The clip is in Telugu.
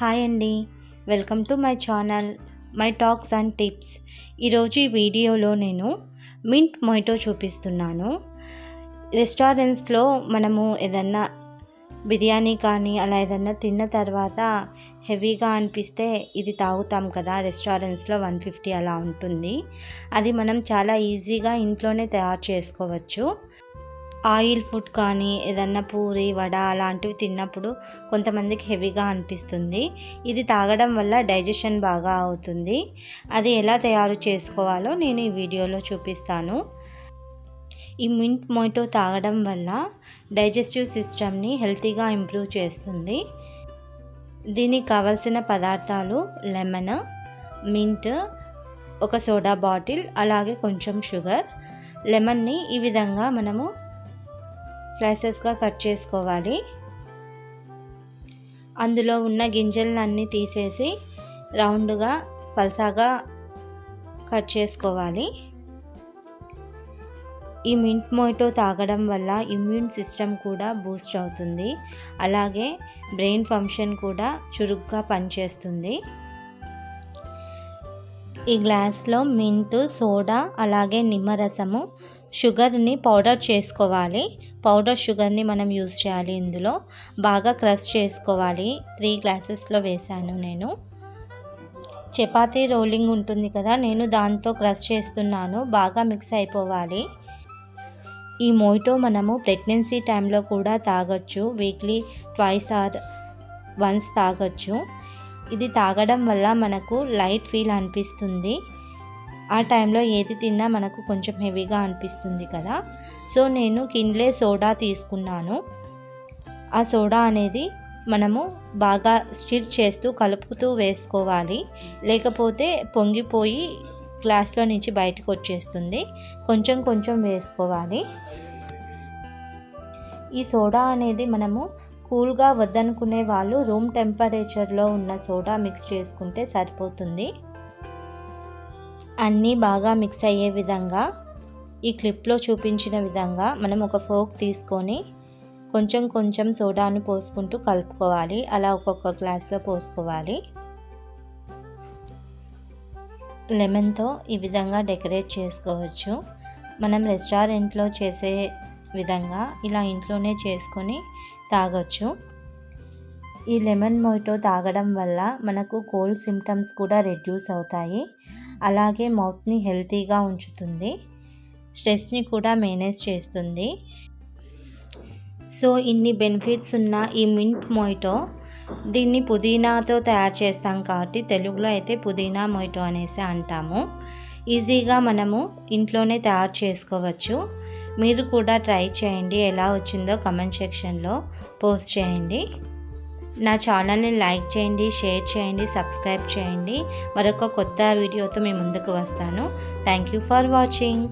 హాయ్ అండి. Welcome to my channel my talks and tips. ఈరోజు ఈ వీడియోలో నేను మింట్ మొయిటో చూపిస్తున్నాను. రెస్టారెంట్స్లో మనము ఏదన్నా బిర్యానీ కానీ అలా ఏదన్నా తిన్న తర్వాత హెవీగా అనిపిస్తే ఇది తాగుతాం కదా రెస్టారెంట్స్లో వన్ ఫిఫ్టీ అలా ఉంటుంది. అది మనం చాలా ఈజీగా ఇంట్లోనే తయారు చేసుకోవచ్చు. ఆయిల్ ఫుడ్ కానీ ఏదన్నా పూరి వడ అలాంటివి తిన్నప్పుడు కొంతమందికి హెవీగా అనిపిస్తుంది. ఇది తాగడం వల్ల డైజెషన్ బాగా అవుతుంది. అది ఎలా తయారు చేసుకోవాలో నేను ఈ వీడియోలో చూపిస్తాను. ఈ మింట్ మొయిటో తాగడం వల్ల డైజెస్టివ్ సిస్టమ్ని హెల్తీగా ఇంప్రూవ్ చేస్తుంది. దీనికి కావలసిన పదార్థాలు లెమన్ మింట్ ఒక సోడా బాటిల్ అలాగే కొంచెం షుగర్. లెమన్ని ఈ విధంగా మనము స్లైసెస్గా కట్ చేసుకోవాలి. అందులో ఉన్న గింజలన్నీ తీసేసి రౌండ్గా పల్సాగా కట్ చేసుకోవాలి. ఈ మింట్ మోయిటో తాగడం వల్ల ఇమ్యూన్ సిస్టమ్ కూడా బూస్ట్ అవుతుంది. అలాగే బ్రెయిన్ ఫంక్షన్ కూడా చురుగ్గా పనిచేస్తుంది. ఈ గ్లాస్లో మింట్ సోడా అలాగే నిమ్మరసము షుగర్ని పౌడర్ చేసుకోవాలి. పౌడర్ షుగర్ని మనం యూజ్ చేయాలి ఇందులో. బాగా క్రష్ చేసుకోవాలి. త్రీ గ్లాసెస్లో వేశాను నేను. చపాతీ రోలింగ్ ఉంటుంది కదా నేను దాంతో క్రష్ చేస్తున్నాను. బాగా మిక్స్ అయిపోవాలి. ఈ మోయిటో మనము ప్రెగ్నెన్సీ టైంలో కూడా తాగొచ్చు. వీక్లీ ట్వైస్ ఆర్ వన్స్ తాగొచ్చు. ఇది తాగడం వల్ల మనకు లైట్ ఫీల్ అనిపిస్తుంది. ఆ టైంలో ఏది తిన్నా మనకు కొంచెం హెవీగా అనిపిస్తుంది కదా. సో నేను కిన్లే సోడా తీసుకున్నాను. ఆ సోడా అనేది మనము బాగా స్టిర్ చేస్తూ కలుపుతూ వేసుకోవాలి. లేకపోతే పొంగిపోయి గ్లాస్లో నుంచి బయటకు వచ్చేస్తుంది. కొంచెం కొంచెం వేసుకోవాలి. ఈ సోడా అనేది మనము కూల్గా వద్దనుకునే వాళ్ళు రూమ్ టెంపరేచర్లో ఉన్న సోడా మిక్స్ చేసుకుంటే సరిపోతుంది. అన్నీ బాగా మిక్స్ అయ్యే విధంగా ఈ క్లిప్లో చూపించిన విధంగా మనం ఒక ఫోక్ తీసుకొని కొంచెం కొంచెం సోడాను పోసుకుంటూ కలుపుకోవాలి. అలా ఒక్కొక్క గ్లాస్లో పోసుకోవాలి. లెమన్తో ఈ విధంగా డెకరేట్ చేసుకోవచ్చు. మనం రెస్టారెంట్లో చేసే విధంగా ఇలా ఇంట్లోనే చేసుకొని తాగొచ్చు. ఈ లెమన్ మొయిటో తాగడం వల్ల మనకు కోల్డ్ సిమ్టమ్స్ కూడా రెడ్యూస్ అవుతాయి. అలాగే మౌత్ని హెల్తీగా ఉంచుతుంది. స్ట్రెస్ని కూడా మేనేజ్ చేస్తుంది. సో ఇన్ని బెనిఫిట్స్ ఉన్న ఈ మింట్ మొయిటో దీన్ని పుదీనాతో తయారు చేస్తాం కాబట్టి తెలుగులో అయితే పుదీనా మొయిటో అనేసి అంటాము. ఈజీగా మనము ఇంట్లోనే తయారు చేసుకోవచ్చు. మీరు కూడా ట్రై చేయండి. ఎలా వచ్చిందో కమెంట్ సెక్షన్లో పోస్ట్ చేయండి. నా ఛానల్ని లైక్ చేయండి షేర్ చేయండి సబ్స్క్రైబ్ చేయండి. మరొక కొత్త వీడియోతో మీ ముందుకు వస్తాను. Thank you for watching